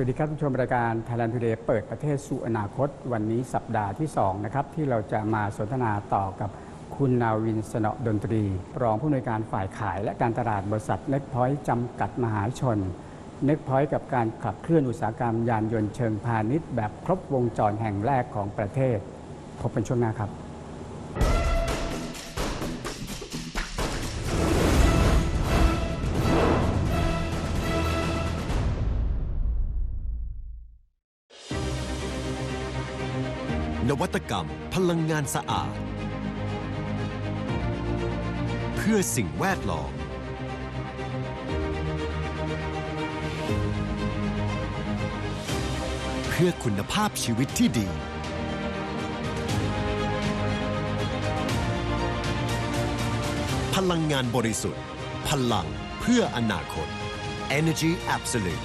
วัสดีครับผู้ชมรายการ Thailand Today เปิดประเทศสู่อนาคต วันนี้สัปดาห์ที่ 2 นะครับ ที่เราจะมาสนทนาต่อกับคุณนาวินสนอดนตรี รองผู้อำนวยการฝ่ายขายและการตลาดบริษัทเน็กพอยต์จำกัดมหาชนเน็กพอยต์กับการขับเคลื่อนอุตสาหกรรมยานยนต์เชิงพาณิชย์แบบครบวงจรแห่งแรกของประเทศ พบกันช่วงหน้าครับ กรรม พลังงานสะอาด เพื่อสิ่งแวดล้อมเพื่อคุณภาพชีวิตที่ดี พลังงานบริสุทธิ์ พลังเพื่ออนาคต Energy Absolute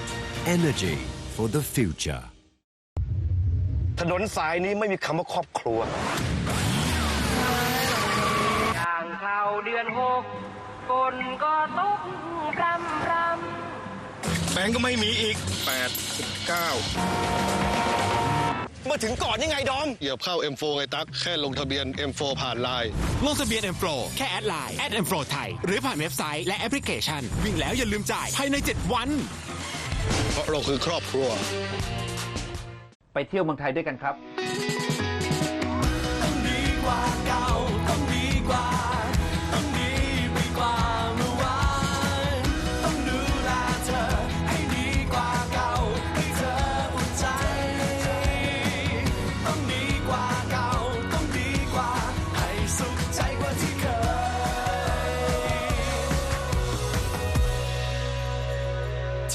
Energy for the future ถนนสายนี้ไม่มีคำว่าครอบครัวย่างเข้าเดือนหกฝนก็ตกพรำพรำแบงก์ก็ไม่มีอีก8 9เมื่อถึงก่อนยังไงดอม เหยียบเข้า M4 ไงตั๊กแค่ลงทะเบียน M4 ผ่านไลน์ลงทะเบียน M Pro แค่แอดไลน์แอด M Pro ไทย หรือผ่านเว็บไซต์และแอปพลิเคชัน วิ่งแล้วอย่าลืมจ่ายภายใน 7 วัน เพราะเราคือครอบครัว ไปเที่ยวเมืองไทยด้วยกันครับ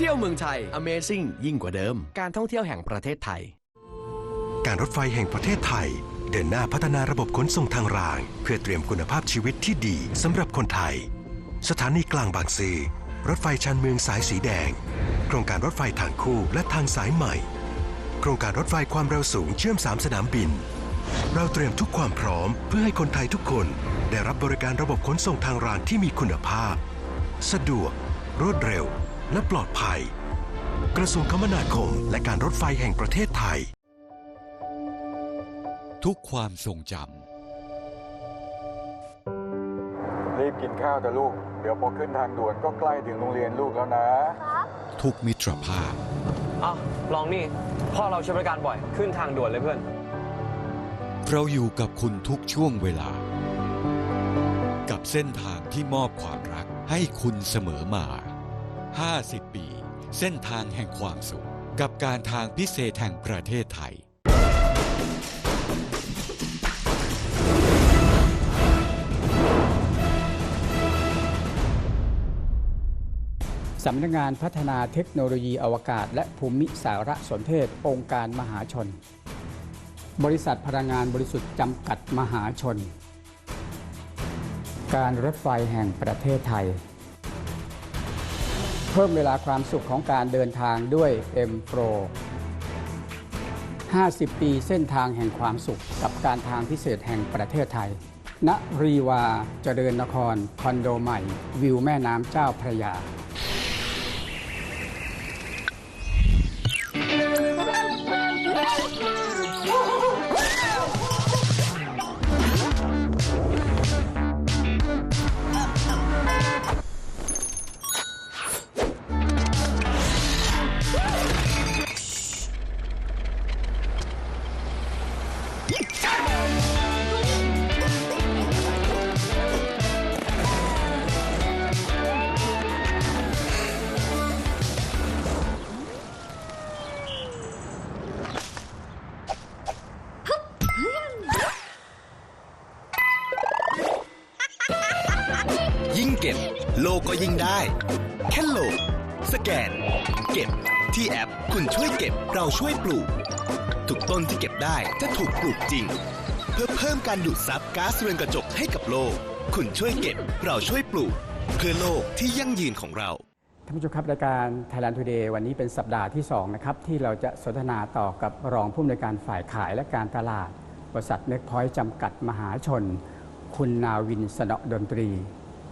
เที่ยวเมืองไทย Amazing ยิ่งกว่าเดิม การท่องเที่ยวแห่งประเทศไทย การรถไฟแห่งประเทศไทย เดินหน้าพัฒนาระบบขนส่งทางราง เพื่อเตรียมคุณภาพชีวิตที่ดีสำหรับคนไทย สถานีกลางบางซื่อรถไฟชานเมืองสายสีแดง โครงการรถไฟทางคู่และทางสายใหม่ โครงการรถไฟความเร็วสูงเชื่อม 3 สนามบิน เราเตรียมทุกความพร้อม เพื่อให้คนไทยทุกคน ได้รับบริการระบบขนส่งทางรางที่มีคุณภาพ สะดวก รวดเร็ว และปลอดภัย กระทรวงคมนาคม และการรถไฟแห่งประเทศไทย ทุกความทรงจรีบกินข้าวแต่ลูก เดี๋ยวพอขึ้นทางด่วนก็ใกล้ถึงโรงเรียนลูกแล้วนะำทุกมิตรภาพอ้าวลองนี่ พ่อเราใช้บริการบ่อย ขึ้นทางด่วนเลยเพื่อน เราอยู่กับคุณทุกช่วงเวลา กับเส้นทางที่มอบความรักให้คุณเสมอมา 50 ปี เส้นทางแห่งความสุข กับการทางพิเศษแห่งประเทศไทย สำนักงานพัฒนาเทคโนโลยีอวกาศ และภูมิสารสนเทศ องค์การมหาชน บริษัทพลังงานบริสุทธิ์จำกัดมหาชน การรถไฟแห่งประเทศไทย เพิ่มเวลาความสุขของการเดินทางด้วย M Pro 50 ปีเส้นทางแห่งความสุขกับการทางพิเศษแห่งประเทศไทย ณ รีวา เจริญนคร คอนโดใหม่ วิวแม่น้ำเจ้าพระยา ที่แอป คุณช่วยเก็บเราช่วยปลูก ทุกต้นที่เก็บได้จะถูกปลูกจริง เพื่อเพิ่มการดูดซับก๊าซเรือนกระจกให้กับโลก คุณช่วยเก็บเราช่วยปลูก เพื่อโลกที่ยั่งยืนของเราท่านผู้ชมครับรายการ Thailand Today วันนี้เป็นสัปดาห์ที่2นะครับที่เราจะสนทนาต่อกับรองผู้อำนวยการฝ่ายขายและการตลาด บริษัทเน็กพอยต์จำกัดมหาชน คุณนาวินสนอดนตรี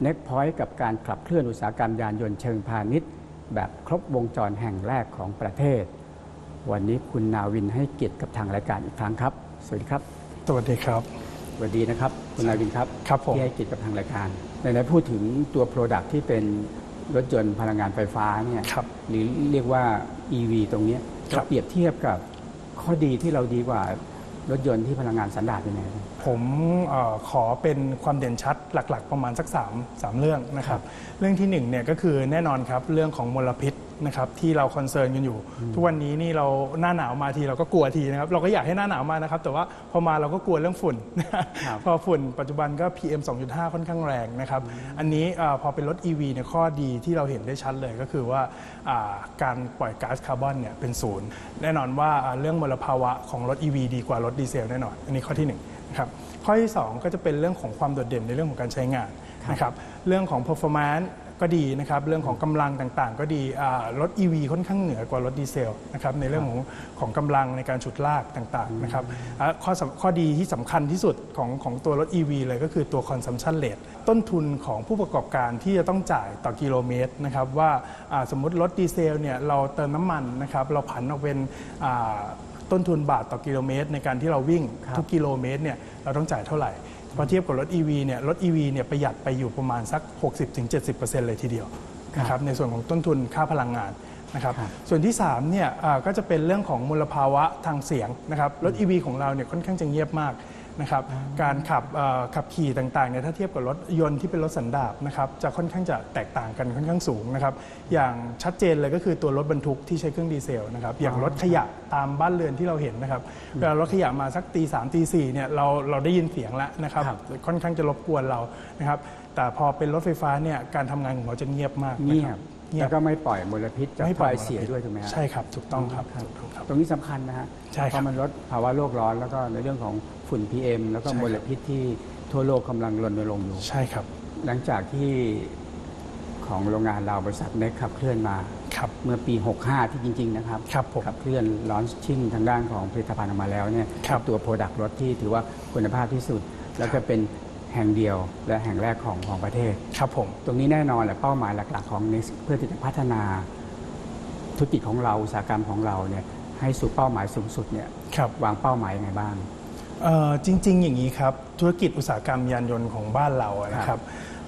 เน็กพอยต์กับการขับเคลื่อนอุตสาหกรรมยานยนต์เชิงพาณิชย์ แบบครบวงจรแห่งแรกของประเทศ วันนี้คุณนาวินให้เกียรติกับทางรายการอีกครั้งครับ สวัสดีครับ สวัสดีครับ สวัสดีนะครับ คุณนาวินครับครับผมที่ให้เกียรติกับทางรายการในในพูดถึงตัว Product ที่เป็นรถยนต์พลังงานไฟฟ้าเนี่ยหรือเรียกว่า EV ตรงเนี้ยครับเราเปรียบเทียบกับข้อดีที่เราดีกว่า รถยนต์ที่พลังงานสันดาปยังไงครับผมเออขอเป็นความเด่นชัดหลัก ๆ ประมาณสัก3 3เรื่องนะครับ เรื่องที่1เนี่ยก็คือแน่นอนครับเรื่องของมลพิษ นะครับที่เราคอนเซิร์นกันอยู่ ทุกวันนี้นี่เราหน้าหนาวมาทีเราก็กลัวทีนะครับเราก็อยากให้หน้าหนาวมานะครับแต่ว่าพอมาเราก็กลัวเรื่องฝุ่น พอฝุ่นปัจจุบันก็ PM 2.5 ค่อนข้างแรงนะครับอันนี้เออพอเป็นรถ EV เนี่ยข้อดีที่เราเห็นได้ชัดเลยก็คือว่าอ่าการปล่อยก๊าซคาร์บอนเนี่ยเป็นศูนย์แน่นอนว่าอ่าเรื่องมลภาวะของรถ EV ดีกว่ารถดีเซลแน่นอน อันนี้ข้อที่หนึ่งนะครับข้อที่สองก็จะเป็นเรื่องของความโดดเด่นในเรื่องของการใช้งานนะครับเรื่องของ performance ก็ดีนะครับเรื่องของกำลังต่างๆ ก็ดีอ่ารถ EV ค่อนข้างเหนือกว่ารถดีเซลนะครับในเรื่องของของกำลังในการฉุดลากต่างๆนะครับอะข้อสำข้อดีที่สำคัญที่สุดของของตัวรถ EV เลยก็คือตัว consumption rate ต้นทุนของผู้ประกอบการที่จะต้องจ่ายต่อกิโลเมตรนะครับว่าอ่าสมมุติรถดีเซลเนี่ยเราเติมน้ำมันนะครับเราผันออกเป็นอ่าต้นทุนบาทต่อกิโลเมตร ในการที่เราวิ่งทุกกิโลเมตรเนี่ยเราต้องจ่ายเท่าไหร่ พอเทียบกับรถ EV เนี่ยรถ EV เนี่ยประหยัดไปอยู่ประมาณสัก 60-70%เลยทีเดียวนะครับในส่วนของต้นทุนค่าพลังงานนะครับส่วนที่3เนี่ยอ่าก็จะเป็นเรื่องของมลภาวะทางเสียงนะครับรถ EV ของเราเนี่ยค่อนข้างจะเงียบมาก นะครับการขับเอ่อขับขี่ต่างๆเนี่ยถ้าเทียบกับรถยนต์ที่เป็นรถสันดาปนะครับจะค่อนข้างจะแตกต่างกันค่อนข้างสูงนะครับอย่างชัดเจนเลยก็คือตัวรถบรรทุกที่ใช้เครื่องดีเซลนะครับอย่างรถขยะตามบ้านเรือนที่เราเห็นนะครับเวลารถขยะมาสักตีสามตีสี่เนี่ยเราเราได้ยินเสียงแล้วนะครับค่อนข้างจะรบกวนเรานะครับแต่พอเป็นรถไฟฟ้าเนี่ยการทำงานของเขาจะเงียบมากเงียนะบครัแล้วก็ไม่ปล่อยมลพิษจากไม่ไฟปล่อยเสียมลพิษด้วยถูกไหมฮะใช่ครับถูกต้องครับถูกต้องครับ ตรงนี้สำคัญนะฮะใช่ครับเพราะมันลดภาวะโลกร้อนแล้วก็ในเรื่องของ ฝุ่น PM แล้วก็ใช่มครับ ลพิษที่ทั่วโลกกำลังรณรงค์อยู่ ใช่ครับหลังจากที่ของโรงงานเราบริษัทเน็กขับเคลื่อนมาเมื่อปี 65 ที่จริง ๆ นะครับขับเคลื่อนลอนชิ่งทางด้านของผลิตภัณฑ์ออกมาแล้วเนี่ยตัวโปรดักต์รถที่ถือว่าคุณภาพที่สุด แล้วก็เป็นแห่งเดียวและแห่งแรกของของประเทศ ครับผม ตรงนี้แน่นอนแหละเป้าหมายหลัก ๆ ของ Next เพื่อที่จะพัฒนาธุรกิจของเราอุตสาหกรรมของเราเนี่ยให้สู่เป้าหมายสูงสุดเนี่ยวางเป้าหมายยังไงบ้าง เอ่อจริง ๆ อย่างนี้ครับธุรกิจอุตสาหกรรมยานยนต์ของบ้านเราอะนะครับ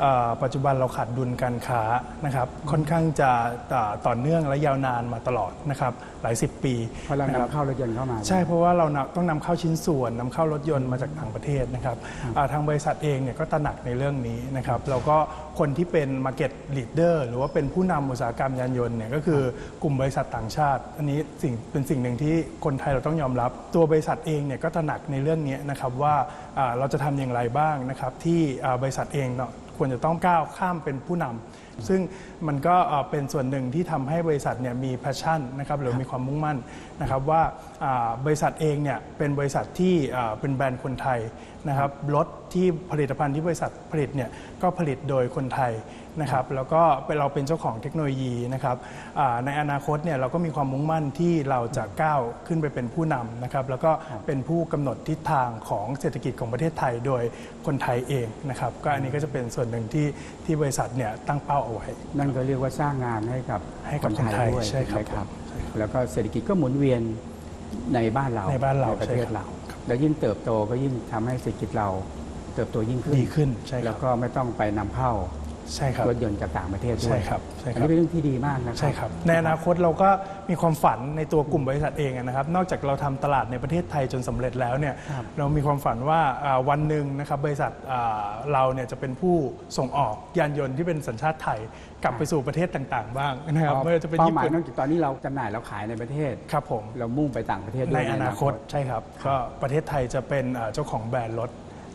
เอ่อปัจจุบันเราขาดดุลการค้านะครับค่อนข้างจะต่อต่อเนื่องและยาวนานมาตลอดนะครับหลายสิบปีเพราะเรานะคบนำเข้ารถยนต์เข้ามา ใช่เพราะว่าเรานำต้องนำเข้าชิ้นส่วนนำเข้ารถยนต์มาจากต่างประเทศนะครับอ่าทางบริษัทเองเนี่ยก็ตระหนักในเรื่องนี้นะครับแล้วก็คนที่เป็น Market Leader หรือว่าเป็นผู้นำอุตสาหกรรมยานยนต์เนี่ยก็คือกลุ่มบริษัทต่างชาติ อันนี้สิ่งเป็นสิ่งหนึ่งที่คนไทยเราต้องยอมรับ ตัวบริษัทเองเนี่ยก็ตระหนักในเรื่องนี้นะครับว่าอ่า เราจะทำอย่างไรบ้างนะครับที่บริษัทเองเนาะควรจะต้องก้าวข้ามเป็นผู้นำซึ่งมันก็เอ่อเป็นส่วนหนึ่งที่ทำให้บริษัทเนี่ยมี passion นะครับหรือมีความมุ่งมั่นนะครับว่าอ่าบริษัทเองเนี่ยเป็นบริษัทที่อ่าเป็นแบรนด์คนไทยนะครับรถที่ผลิตภัณฑ์ที่บริษัทผลิตเนี่ยก็ผลิตโดยคนไทยนะครับแล้วก็เป็นเราเป็นเจ้าของเทคโนโลยีนะครับอ่าในอนาคตเนี่ยเราก็มีความมุ่งมั่นที่เราจะก้าวขึ้นไปเป็นผู้นำนะครับแล้วก็เป็นผู้กำหนดทิศทางของเศรษฐกิจของประเทศไทยโดยคนไทยเองนะครับก็อันนี้ก็จะเป็นส่วนหนึ่งที่ที่บริษัทเนี่ยตั้งเป้าเอาไว้นั่นก็เรียกว่าสร้างงานให้กับให้กับคนไทยด้วยใช่ครับถูกไหมแล้วก็เศรษฐกิจก็หมุนเวียนในบ้านเราในบ้านเราประเทศใช่ครับเรา แล้วยิ่งเติบโตก็ยิ่งทำให้เศรษฐกิจเราเติบโตยิ่งขึ้นดีขึ้นใช่ครับแล้วก็ไม่ต้องไปนำเข้า ใช่ครับรถยนต์จากต่างประเทศด้วยใช่ครับใช่ครับ อันนี้เป็นเรื่องที่ดีมากนะครัใช่ครับในอนาคตเราก็มีความฝันในตัวกลุ่มบริษัทเองนะครับ นอกจากเราทำตลาดในประเทศไทยจนสำเร็จแล้วเนี่ยเรามีความฝันว่าอ่าวันหนึ่งนะครับบริษัทอ่าเราเนี่ยจะเป็นผู้ส่งออกยานยนต์ที่เป็นสัญชาติไทยกลับไปสู่ประเทศต่างๆ บ้างนะครับไม่ว่าจะเป็นเป้าญี่หมายปุ่นนอกจากตอนนี้เราจำหน่ายเราขายในประเทศ ครับผม เรามุ่งไปต่างประเทศด้ในวยอนาคตใช่ครับ ก็ประเทศไทยจะเป็นอ่าเจ้าของแบรนด์รถ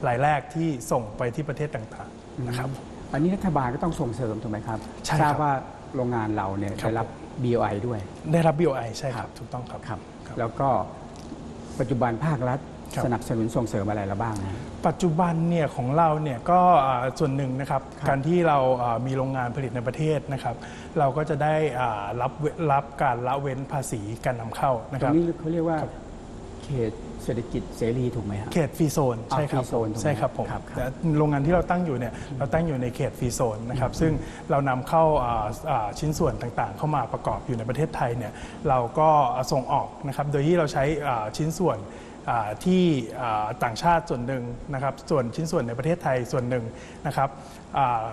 รายแรกที่ส่งไปที่ประเทศต่างๆนะครับค อันนี้รัฐบาลก็ต้องส่งเสริมถูกไหมครับใช่ครับ ทราบว่าโรงงานเราเนี่ยครับได้รับ BOI ด้วย ได้รับ BOI ใช่ครับ ถูกต้องครับ ครับแล้วก็ปัจจุบันภาครัฐครับ สนับสนุนส่งเสริมอะไรเราบ้างนะ ปัจจุบันเนี่ยของเราเนี่ยก็อ่าส่วนหนึ่งนะครับการที่เราอ่ามีโรงงานผลิตในประเทศนะครับ เราก็จะได้อ่ารับเวรับการละเว้นภาษีการนำเข้านะตครรับ งนี้เขาเรียกว่าเขต เศรษฐกิจเสรีถูกไหมครับ เขตฟรีโซนอ่าใช่ครับฟรีโซนถูกไหมใช่ครับผมครับครับแต่โรงงานที่เราตั้งอยู่เนี่ยเราตั้งอยู่ในเขตฟรีโซนนะครับซึ่งเรานำเข้าอ่าอ่าชิ้นส่วนต่างๆ เข้ามาประกอบอยู่ในประเทศไทยเนี่ยเราก็ส่งออกนะครับโดยที่เราใช้อ่าชิ้นส่วนอ่าที่อ่าต่างชาติส่วนหนึ่งนะครับส่วนชิ้นส่วนในประเทศไทยส่วนหนึ่งนะครับอ่า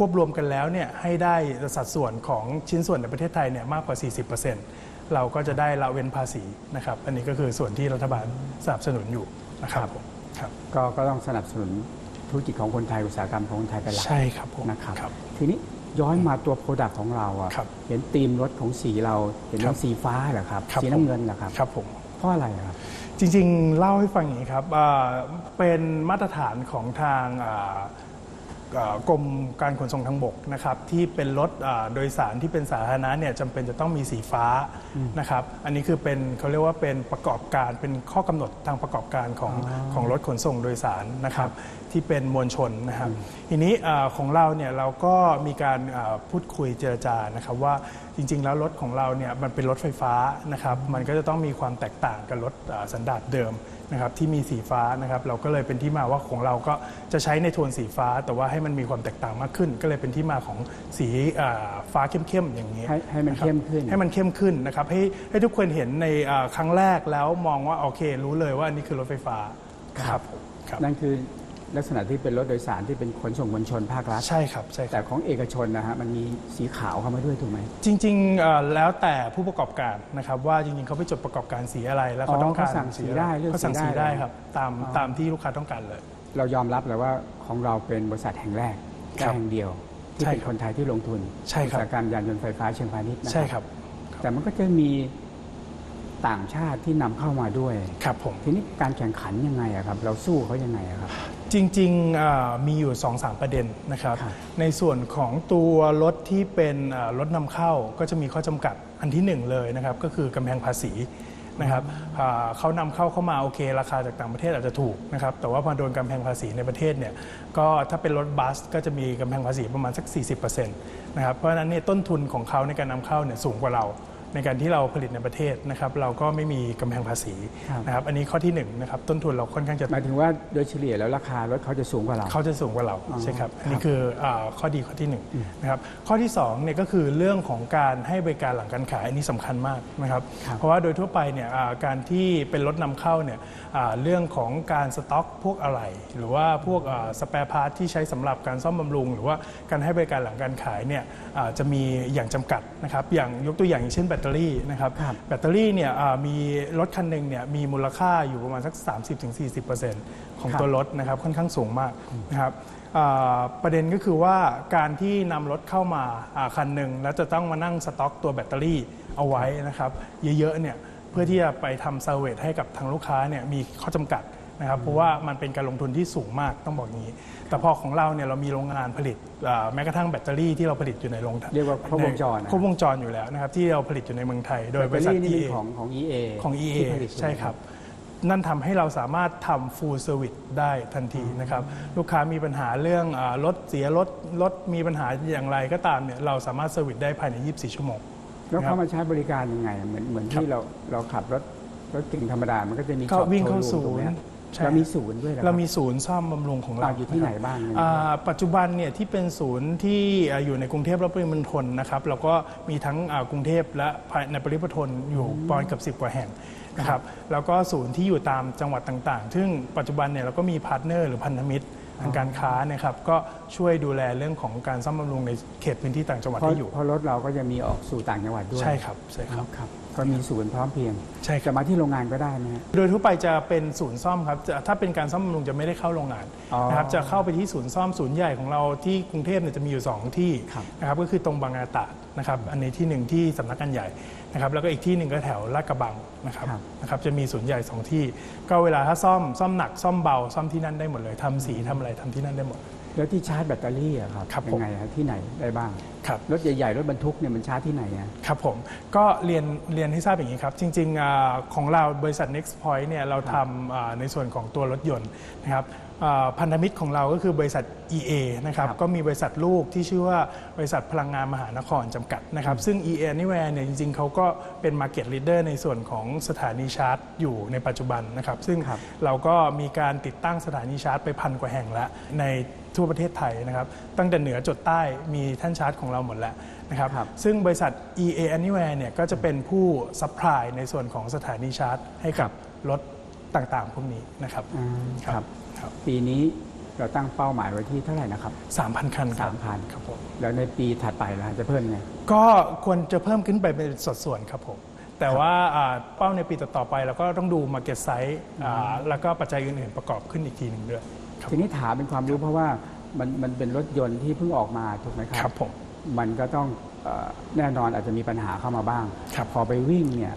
ควบรวมกันแล้วเนี่ยให้ได้สัดส่วนของชิ้นส่วนในประเทศไทยเนี่ยมากกว่า 40% เราก็จะได้ละเว้นภาษีนะครับ อันนี้ก็คือส่วนที่รัฐบาลสนับสนุนอยู่นะครับผมครับก็ก็ต้องสนับสนุนธุรกิจของคนไทยอุตสาหกรรมของคนไทยเป็นหลักใช่ครับผมนะครับครับทีนี้ย้อนมาตัวโปรดักต์ของเราอะครับเห็นธีมรถของสีเราเห็นครัว่าบสีฟ้าเหรอครับครับ สีน้ำเงินเหรอครับครับผมเพราะอะไรครับจริงๆ เล่าให้ฟังอย่างนี้ครับอ่าเป็นมาตรฐานของทางอ่าอ่า กรมการขนส่งทางบกนะครับที่เป็นรถอ่าโดยสารที่เป็นสาธารณะเนี่ยจำเป็นจะต้องมีสีฟ้านะครับอันนี้คือเป็นเขาเรียกว่าเป็นประกอบการเป็นข้อกำหนดทางประกอบการของของรถขนส่งโดยสารนะครับที่เป็นมวลชนนะครับทีนี้อ่าของเราเนี่ยเราก็มีการอ่าพูดคุยเจรจานะครับว่าจริง ๆ แล้วรถของเราเนี่ยมันเป็นรถไฟฟ้านะครับมันก็จะต้องมีความแตกต่างกับรถอ่าสันดาปเดิม นะครับที่มีสีฟ้านะครับเราก็เลยเป็นที่มาว่าของเราก็จะใช้ในโทนสีฟ้า แต่ว่าให้มันมีความแตกต่างมากขึ้น ก็เลยเป็นที่มาของสีอ่าฟ้าเข้มๆอย่างนี้ให้ให้มันนะครับเข้มขึ้นให้มันเข้มขึ้นนะครับให้ให้ทุกคนเห็นในอ่าครั้งแรกแล้วมองว่าโอเค รู้เลยว่าอันนี้คือรถไฟฟ้าครับผมครับ นั่นคือ ลักษณะที่เป็นรถโดยสารที่เป็นขนส่งมวลชนภาครัฐใช่ครับใช่ครับ แต่ของเอกชนนะฮะมันมีสีขาวเข้ามาด้วยถูกไหม จริงๆเอ่อแล้วแต่ผู้ประกอบการนะครับว่าจริงๆเขาไปจดประกอบการสีอะไรแล้วเขาอ๋อต้องการเขาสั่งสีอะไรได้เลือกเขาสั่งสีสีได้ได้เหรอครับตามอ๋อ ตามที่ลูกค้าต้องการเลย เรายอมรับเลยว่าของเราเป็นบริษัทแห่งแรกครัและบแห่งเดียว ที่ใช่เป็นครับคนไทยที่ลงทุนใช่ครับ อุตสาหกรรมยานยนต์ไฟฟ้าเชิงพาณิชย์นะใช่ครับแต่มันก็จะมีต่างชาติที่นำเข้ามาด้วย ครับผม ทีนี้การแข่งขันยังไงอะครับ เราสู้เขายังไงอะครับ จริงๆอ่ามีอยู่ 2-3 ประเด็นนะครับ ในส่วนของตัวรถที่เป็นอ่ารถนำเข้าก็จะมีข้อจำกัดอันที่หนึ่งเลยนะครับ ก็คือกำแพงภาษีนะครับอ่าเขานำเข้าเข้ามาโอเค ราคาจากต่างประเทศอาจจะถูกนะครับแต่ว่าพอโดนกำแพงภาษีในประเทศเนี่ยก็ถ้าเป็นรถบัสก็จะมีกำแพงภาษีประมาณสัก 40%นะครับเพราะฉะนั้นเนี่ยต้นทุนของเขาในการนำเข้าเนี่ยสูงกว่าเรา ในการที่เราผลิตในประเทศนะครับเราก็ไม่มีกำแพงภาษีครับนะครับอันนี้ข้อที่หนึ่งนะครับต้นทุนเราค่อนข้างจะหมายถึงว่าโดยเฉลี่ยแล้วราคารถเขาจะสูงกว่าเรา เขาจะสูงกว่าเราอ๋อใช่ครับครับอันนี้คืออาข้อดีข้อที่หนึ่งนะครับข้อที่สองเนี่ยก็คือเรื่องของการให้บริการหลังการขายอันนี้สำคัญมากนะครับเพราะว่าโดยทั่วไปเนี่ยอ่าการที่เป็นรถนำเข้าเนี่ยอ่าเรื่องของการสต็อกพวกอะไหล่หรือว่าพวกสเปร์พาร์ทที่ใช้สำหรับการซ่อมบำรุง หรือว่าการให้บริการหลังการขายเนี่ยอ่าจะมีอย่างจำกัดนะครับอย่างยกตัวอย่างอย่างเช่นแบตเตอรี่นะครับแบตเตอรี่เนี่ยอ่ามีรถคันหนึ่งเนี่ยมีมูลค่าอยู่ประมาณสัก 30-40%ของครับตัวรถนะครับค่อนข้างสูงมากนะครับอ่าประเด็นก็คือว่าการที่นำรถเข้ามาอ่าคันหนึ่งแล้วจะต้องมานั่งสต็อกตัวแบตเตอรี่เอาไว้นะครับเยอะๆเนี่ยเพื่อที่จะไปทำเซอร์เวทให้กับทางลูกค้าเนี่ยมีข้อจำกัด นะครับเพราะว่ามันเป็นการลงทุนที่สูงมากต้องบอกอย่างนี้ แต่พอของเราเนี่ยเรามีโรงงานผลิตอ่าแม้กระทั่งแบตเตอรี่ที่เราผลิตอยู่ในโรงเรียกว่าครบวงจรนะครบวงจรอยู่แล้วนะครับที่เราผลิตอยู่ในเมืองไทย โดยบริษัทแบตเตอรี่นี่ EA เป็นของของ EA ของ EA ที่ผลิตอยู่ใช่ครับนั่นทำให้เราสามารถทำ full service ได้ทันทีนะครับ ลูกค้ามีปัญหาเรื่องอารถเสียรถรถมีปัญหาอย่างไรก็ตามเนี่ยเราสามารถเซอร์วิสได้ภายใน 24 ชั่วโมง แล้วนะครัเขาบมาใช้บริการยังไง เหมือนเหมือนครับที่เราเราขับรถรถเก่งธรรมดา มันก็จะมีก็ช็อปวิ่งเข้าโชว์รูมศูตรงนเนี้ย์ย ใช่ เรามีศูนย์ด้วยหอคบ เรามีศูนย์ซ่อมบำรุงของเราอ่าอยู่ที่ไหนบ้างเนี่ย อ่าปัจจุบันเนี่ยที่เป็นศูนย์ที่อ่าอยู่ในกรุงเทพและปริมณฑลนะครับแล้วก็มีทั้งอ่ากรุงเทพและภายในปริมณฑลอยู่ประมาณเกับ 10 กว่าแห่งนะครับแล้วก็ศูนย์ที่อยู่ตามจังหวัดต่างๆ ซึ่งปัจจุบันเนี่ยเราก็มีพาร์ทเนอร์หรือพันธมิตรทางการค้าเนะครับก็ช่วยดูแลเรื่องของการซ่อมบำรุงในเขตพื้นที่ต่างจังหวัดเพราะที่อยู่ เพราะรถเราก็จะมีออกสู่ต่างจังหวัดด้วยใช่ครับใช่ครับ ครับ ก็มีศูนย์พร้อมเพรียงใช่ครับ จะมาที่โรงงานก็ได้นะฮะ โดยทั่วไปจะเป็นศูนย์ซ่อมครับจะถ้าเป็นการซ่อมบำรุงจะไม่ได้เข้าโรงงานอ๋อนะครับจะเข้าไปที่ศูนย์ซ่อมศูนย์ใหญ่ของเราที่กรุงเทพเนี่ยจะมีอยู่ 2 ที่นะครับก็คือตรงบางนาตราดนะครับอันนี้ที่หนึ่งที่สำนักงานใหญ่นะครับแล้วก็อีกที่หนึ่งก็แถวลาดกระบังนะครับนะครับจะมีศูนย์ใหญ่สองที่ ก็เวลาถ้าซ่อมซ่อมหนักซ่อมเบาซ่อมที่นั่นได้หมดเลยทำสีทำอะไรทำที่นั่นได้หมด แล้วที่ชาร์จแบตเตอรี่อะครับครับยัผมไงฮะที่ไหนได้บ้าง ครับ รถใหญ่ๆ รถบรรทุกเนี่ยมันชาร์จที่ไหนอะครับผมก็เรียนเรียนให้ทราบอย่างนี้ครับ จริงๆอาของเราบริษัท Next Point เนี่ยเราทำอ่าในส่วนของตัวรถยนต์นะครับอ่าพันธมิตรของเราก็คือบริษัท EA นะครับก็มีบริษัทลูกที่ชื่อว่าบริษัทพลังงานมหานครจำกัดนะครับซึ่ง EA Anywhere เนี่ยจริงๆเขาก็เป็น Market Leader ในส่วนของสถานีชาร์จอยู่ในปัจจุบันนะครับซึ่งเราก็มีการติดตั้งสถานีชาร์จไปพันกว่าแห่งแล้วใน ทั่วประเทศไทยนะครับตั้งแต่เหนือจดใต้มีท่านชาร์จของเราหมดแล้วนะครับซึ่งบริษัท EA Anywhere เนี่ยก็จะเป็นผู้ซัพพลายในส่วนของสถานีชาร์จ ให้กับรถต่างๆ พวกนี้นะครับอืมครับปีนี้เราตั้งเป้าหมายไว้ที่เท่าไหร่นะครับ 3,000 คันครับสามพันครับผมแล้วในปีถัดไปล่ะจะเพิ่มไงก็ควรจะเพิ่มขึ้นไปเป็นสัดส่วนครับผมแต่ว่าอ่าเป้าในปีต่อๆไปเราก็ต้องดู Market Size อ่าแล้วก็ปัจจัยอื่นๆประกอบขึ้นอีกทีหนึ่งด้วย ทีนี้ถามเป็นความรู้เพราะว่ามันมันเป็นรถยนต์ที่เพิ่งออกมาถูกไหมครับครับผมมันก็ต้องเอ่อแน่นอนอาจจะมีปัญหาเข้ามาบ้างพอไปวิ่งเนี่ย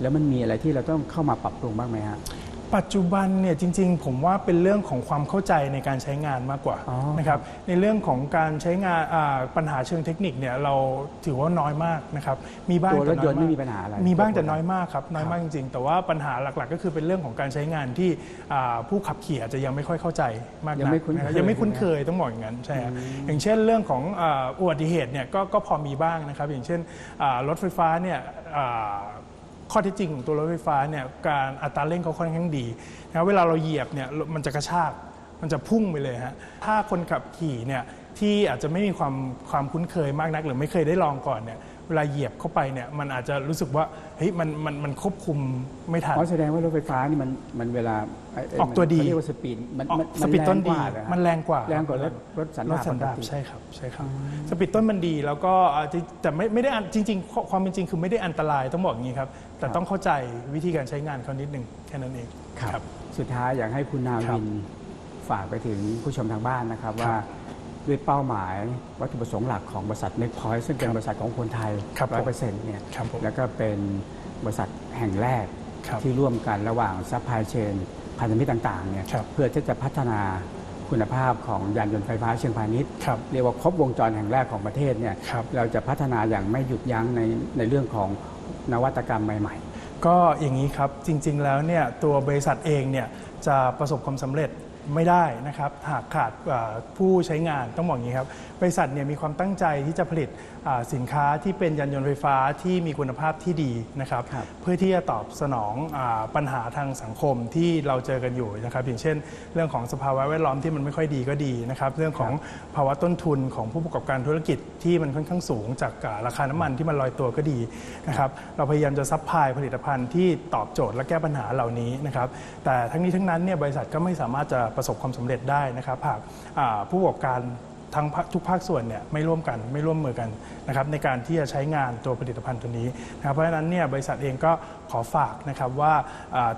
แล้วมันมีอะไรที่เราต้องเข้ามาปรับปรุงบ้างไหมฮะ ปัจจุบันเนี่ยจริงๆ ผมว่าเป็นเรื่องของความเข้าใจในการใช้งานมากกว่านะครับในเรื่องของการใช้งานอ่าปัญหาเชิงเทคนิคเนี่ยเราถือว่าน้อยมากนะครับมีบ้างตัวรถยนต์แต่ไม่อมีปัญหาอะไรมีบ้างแต่น้อยมากครับน้อยมากจริงๆ แต่ว่าปัญหาหลักๆ ก็คือเป็นเรื่องของการใช้งานที่อ่าผู้ขับขี่อาจจะยังไม่ค่อยเข้าใจมากนักยังไม่คุ้นเคยะรับยังไม่คุ้นเคยต้องบอกอย่างนั้นใช่ครับอย่างเช่นเรื่องของอ่าอุบัติเหตุเนี่ยก็ก็พอมีบ้างนะครับอย่างเช่นอ่ารถไฟฟ้าเนี่ยอ่า ข้อเท็จจริงของตัวรถไฟฟ้าเนี่ยการอัตราเร่งเขาค่อนข้างดีนะเวลาเราเหยียบเนี่ยมันจะกระชากมันจะพุ่งไปเลยฮะถ้าคนขับขี่เนี่ยที่อาจจะไม่มีความความคุ้นเคยมากนัก หรือไม่เคยได้ลองก่อนเนี่ย เวลาเหยียบเข้าไปเนี่ยมันอาจจะรู้สึกว่าเฮ้ยมันมันมันควบคุมไม่ทันเพราะแสดงว่ารถไฟฟ้านี่มันมันเวลาไออกตัวดีเขาเรียกว่าสปีดมันออกมันสปีดต้นดี แรงกว่าเหรอฮะมันแรงกว่าแรงกว่ารถรถสันรดาถปสันดาปปกติ ใช่ครับใช่ครับสปีดต้นมันดีแล้วก็อ่าจริงแต่ไม่ไม่ได้อันจริงๆความเป็นจริงคือไม่ได้อันตรายต้องบอกอย่างนี้ครับ แต่ต้องเข้าใจวิธีการใช้งานเขานิดนึงแค่นั้นเอง ครับ สุดท้ายอยากให้คุณนาวินฝากไปถึงผู้ชมทางบ้านนะครับว่า ด้วยเป้าหมายวัตถุประสงค์หลักของบริษัทเน็กพอยต์ซึ่งเป็นบริษัทของคนไทยครับผมร้อยเปอร์เซ็นต์เนี่ยครับผมแล้วก็เป็นบริษัทแห่งแรกครับที่ร่วมกันระหว่างซัพพลายเชนพันธมิตรต่างๆเนี่ยครับ เพื่อที่จะพัฒนาคุณภาพของยานยนต์ไฟฟ้าเชิงพาณิชย์ ครับ เรียกว่าครบวงจรแห่งแรกของประเทศเนี่ยครับ เราจะพัฒนาอย่างไม่หยุดยั้งในในเรื่องของนวัตกรรมใหม่ก็อย่างนี้ครับจริงๆแล้วเนี่ยตัวบริษัทเองเนี่ยจะประสบความสำเร็จ ไม่ได้นะครับหากขาดเอ่อผู้ใช้งานต้องบอกอย่างนี้ครับบริษัทเนี่ยมีความตั้งใจที่จะผลิตอ่าสินค้าที่เป็นยานยนต์ไฟฟ้าที่มีคุณภาพที่ดีนะครับเพื่อที่จะตอบสนองอาปัญหาทางสังคมที่เราเจอกันอยู่นะครับอย่างเช่น เรื่องของสภาวะแวดล้อมที่มันไม่ค่อยดีก็ดีนะครับเรื่องของภาวะต้นทุนของผู้ประกอบการธุรกิจที่มันค่อนข้างสูง จากอ่าราคาน้ำมันที่มันลอยตัวก็ดีนะครับเราพยายามจะซัพพลายผลิตภัณฑ์ที่ตอบโจทย์และแก้ปัญหาเหล่านี้นะครับแต่ทั้งนี้ทั้งนั้นเนี่ยบริษัทก็ไม่สามารถจะประสบความสำเร็จได้นะครับหากผู้ประกอบการทั้งทุกภาคส่วนเนี่ยไม่ร่วมกันไม่ร่วมมือกันนะครับในการที่จะใช้งานตัวผลิตภัณฑ์ตัวนี้นะครับเพราะฉะนั้นเนี่ยบริษัทเองก็ขอฝากนะครับว่า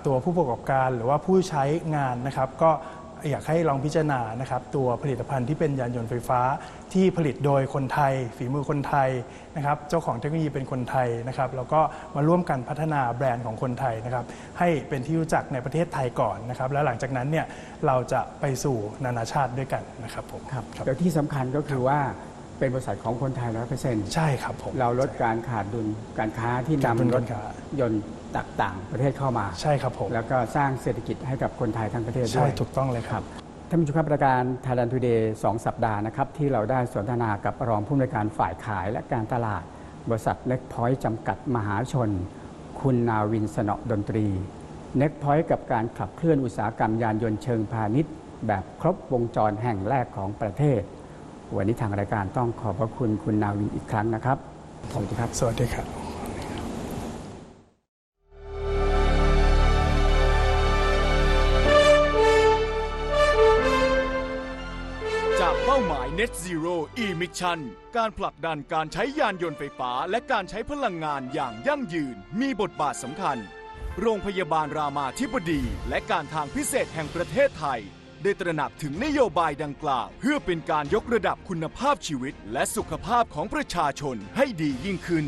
ตัวผู้ประกอบการหรือว่าผู้ใช้งานนะครับก็อยากให้ลองพิจารณานะครับตัวผลิตภัณฑ์ที่เป็นยานยนต์ไฟฟ้า ที่ผลิตโดยคนไทย ฝีมือคนไทยนะครับเจ้าของเทคโนโลยีเป็นคนไทยนะครับแล้วก็มาร่วมกันพัฒนาแบรนด์ของคนไทยนะครับให้เป็นที่รู้จักในประเทศไทยก่อนนะครับแล้วหลังจากนั้นเนี่ยเราจะไปสู่นานาชาติด้วยกันนะครับผมๆครับแต่ที่สำคัญก็คือว่าเป็นบริษัทของคนไทยร้อยเปอร์เซ็นต์ใช่ครับผมเราลดการขาดดุลการค้าที่ขาดดุลนำรถการค้ายนต์จากต่างประเทศเข้ามา ใช่ครับผมแล้วก็สร้างเศรษฐกิจให้กับคนไทยทั้งประเทศด้วยใช่ถูกต้องเลยครับ ท่านผู้ชมครับรายการ Thailand Today 2 สัปดาห์นะครับที่เราได้สนทนากับรองผู้อำนวยการฝ่ายขายและการตลาด บริษัทเน็กพอยต์จำกัดมหาชน คุณนาวินสนอดนตรีเน็กพอยต์กับการขับเคลื่อนอุตสาหกรรมยานยนต์เชิงพาณิชย์ แบบครบวงจรแห่งแรกของประเทศ วันนี้ทางรายการต้องขอบพระคุณคุณนาวินอีกครั้งนะครับ สวัสดีครับ สวัสดีครับ Net Zero Emission การผลักดันการใช้ยานยนต์ไฟฟ้า และการใช้พลังงานอย่างยั่งยืน มีบทบาทสำคัญ โรงพยาบาลรามาธิบดี และการทางพิเศษแห่งประเทศไทย ได้ตระหนักถึงนโยบายดังกล่าว เพื่อเป็นการยกระดับคุณภาพชีวิต และสุขภาพของประชาชนให้ดียิ่งขึ้น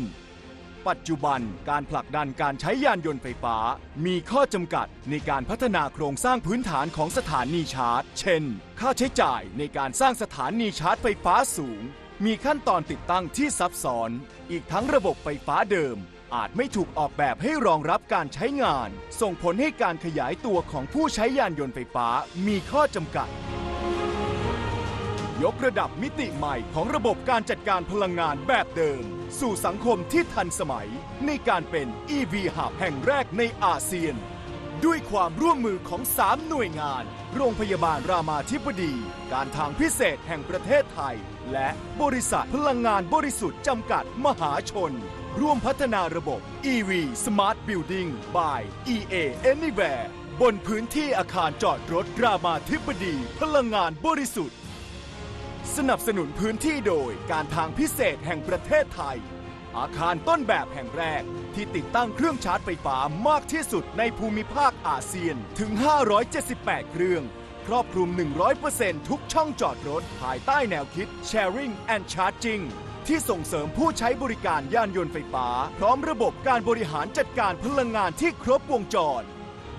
ปัจจุบันการผลักดันการใช้ยานยนต์ไฟฟ้า มีข้อจำกัดในการพัฒนาโครงสร้างพื้นฐานของสถานีชาร์จ เช่น ค่าใช้จ่ายในการสร้างสถานีชาร์จไฟฟ้าสูง มีขั้นตอนติดตั้งที่ซับซ้อน อีกทั้งระบบไฟฟ้าเดิม อาจไม่ถูกออกแบบให้รองรับการใช้งาน ส่งผลให้การขยายตัวของผู้ใช้ยานยนต์ไฟฟ้ามีข้อจำกัด ยกระดับมิติใหม่ของระบบการจัดการพลังงานแบบเดิม สู่สังคมที่ทันสมัย ในการเป็น EV Hub แห่งแรกในอาเซียน ด้วยความร่วมมือของ 3 หน่วยงาน โรงพยาบาลรามาธิบดี การทางพิเศษแห่งประเทศไทย และบริษัทพลังงานบริสุทธิ์จำกัดมหาชน ร่วมพัฒนาระบบ EV Smart Building by EA Anywhere บนพื้นที่อาคารจอดรถรามาธิบดี พลังงานบริสุทธิ์ สนับสนุนพื้นที่โดยการทางพิเศษแห่งประเทศไทย อาคารต้นแบบแห่งแรกที่ติดตั้งเครื่องชาร์จไฟฟ้ามากที่สุดในภูมิภาคอาเซียนถึง 578 เครื่อง ครอบคลุม 100%ทุกช่องจอดรถ ภายใต้แนวคิด Sharing and Charging ที่ส่งเสริมผู้ใช้บริการยานยนต์ไฟฟ้า พร้อมระบบการบริหารจัดการพลังงานที่ครบวงจร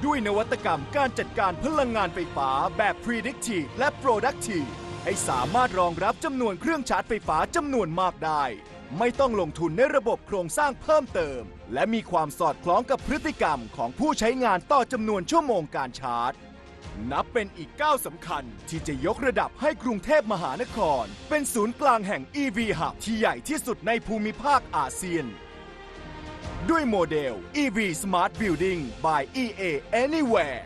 ด้วยนวัตกรรมการจัดการพลังงานไฟฟ้าแบบ predictive และ productive ให้สามารถรองรับจำนวนเครื่องชาร์จไฟฟ้าจำนวนมากได้ ไม่ต้องลงทุนในระบบโครงสร้างเพิ่มเติม และมีความสอดคล้องกับพฤติกรรมของผู้ใช้งานต่อจำนวนชั่วโมงการชาร์จ นับเป็นอีกก้าวสำคัญที่จะยกระดับให้กรุงเทพมหานคร เป็นศูนย์กลางแห่ง EV Hub ที่ใหญ่ที่สุดในภูมิภาคอาเซียน ด้วยโมเดล EV Smart Building by EA Anywhere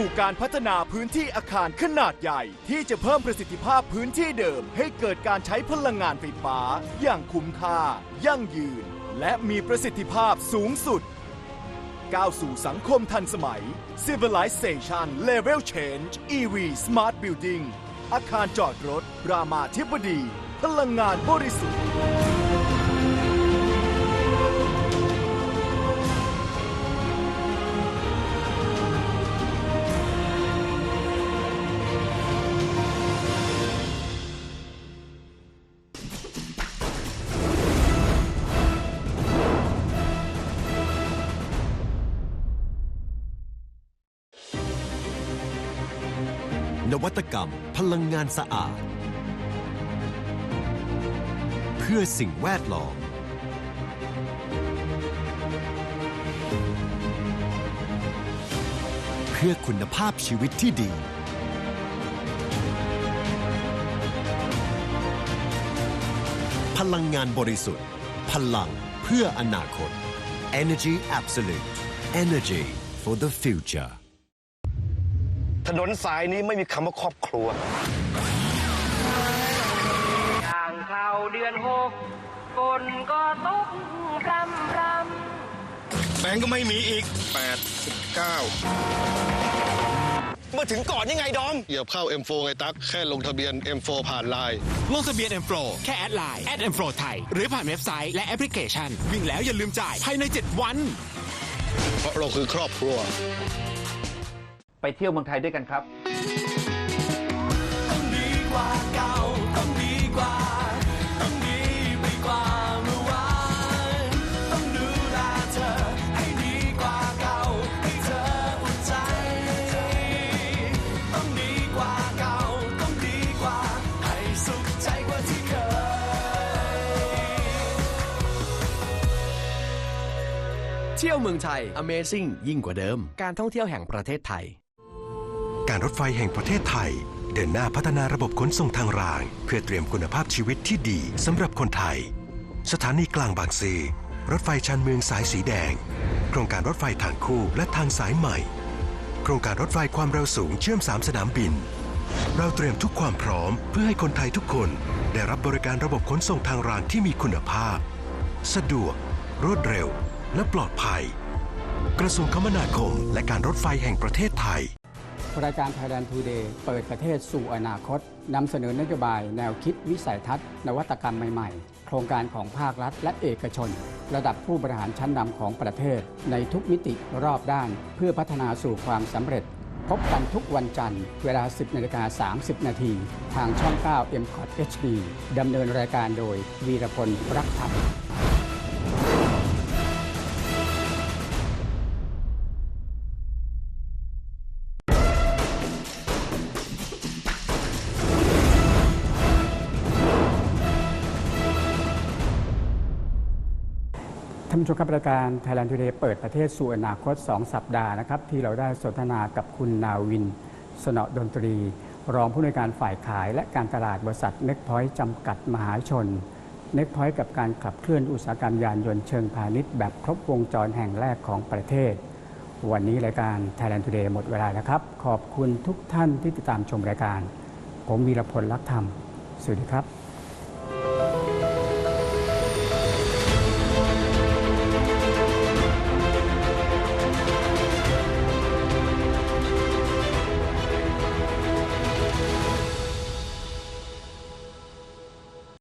สู่การพัฒนาพื้นที่อาคารขนาดใหญ่ ที่จะเพิ่มประสิทธิภาพพื้นที่เดิม ให้เกิดการใช้พลังงานไฟฟ้า อย่างคุ้มค่า ยั่งยืน และมีประสิทธิภาพสูงสุด ก้าวสู่สังคมทันสมัย Civilization Level Change EV Smart Building อาคารจอดรถ รามาธิบดี พลังงานบริสุทธิ์านสะอาด เพื่อสิ่งแวดล้อม เพื่อคุณภาพชีวิตที่ดี พลังงานบริสุทธิ์ พลังเพื่ออนาคต Energy Absolute Energy for the future นนสายนี้ไม่มีคำว่าครอบครัวย่างเข้าเดือนหกฝนก็ตกรำรำแบงก์ก็ไม่มีอีก8เมื่อถึงก่อนยังไงดอม9เหยียบเข้า M4 ไงตั๊กแค่ลงทะเบียน M4 ผ่านไลน์ ลงทะเบียน M Pro แค่แอดไลน์ M Pro ไทย หรือผ่านเว็บไซต์และแอปพลิเคชัน วิ่งแล้วอย่าลืมจ่ายภายใน 7 วัน เพราะเราคือครอบครัว ไปเที่ยวเมืองไทยด้วยกันครับดีกว่าเก่าต้องดีกว่า ต้องดีไปกว่าเมื่อวานต้องดูแลเธอให้ดีกว่าเก่าให้เธออุ่นใจ ต้องดีกว่าเก่าต้องดีกว่า ให้สุขใจกว่าที่เคย เที่ยวเมืองไทย Amazing ยิ่งกว่าเดิม การท่องเที่ยวแห่งประเทศไทย การรถไฟแห่งประเทศไทย เดินหน้าพัฒนาระบบขนส่งทางราง เพื่อเตรียมคุณภาพชีวิตที่ดีสำหรับคนไทย สถานีกลางบางซื่อรถไฟชานเมืองสายสีแดง โครงการรถไฟทางคู่และทางสายใหม่ โครงการรถไฟความเร็วสูงเชื่อม 3 สนามบิน เราเตรียมทุกความพร้อมเพื่อให้คนไทยทุกคนได้รับบริการระบบขนส่งทางรางที่มีคุณภาพ สะดวก รวดเร็ว และปลอดภัย กระทรวงคมนาคม และการรถไฟแห่งประเทศไทย รายการ Thailand Today เปิดประเทศสู่อนาคตนำเสนอนโยบายแนวคิดวิสัยทัศน์นวัตกรรมใหม่ๆ โครงการของภาครัฐและเอกชน ระดับผู้บริหารชั้นนำของประเทศ ในทุกมิติรอบด้าน เพื่อพัฒนาสู่ความสำเร็จ พบกันทุกวันจันทร์ เวลา 10นาฬิกา30 นาที ทางช่อง 9 m c o t HD ดำเนินรายการโดยวีรพลรักธรรม ท่านผู้ชมครับรายการ Thailand Today เปิดประเทศสู่อนาคต 2 สัปดาห์นะครับ ที่เราได้สนทนากับคุณนาวิน สนอดนตรี รองผู้อำนวยการฝ่ายขายและการตลาดบริษัทเน็กพอยต์จำกัดมหาชนเน็กพอยต์กับการขับเคลื่อนอุตสาหกรรมยานยนต์เชิงพาณิชย์แบบครบวงจรแห่งแรกของประเทศ วันนี้รายการ Thailand Today หมดเวลาแล้วครับ ขอบคุณทุกท่านที่ติดตามชมรายการ ผมวีรพลลักษ์ธรรมสวัสดีครับ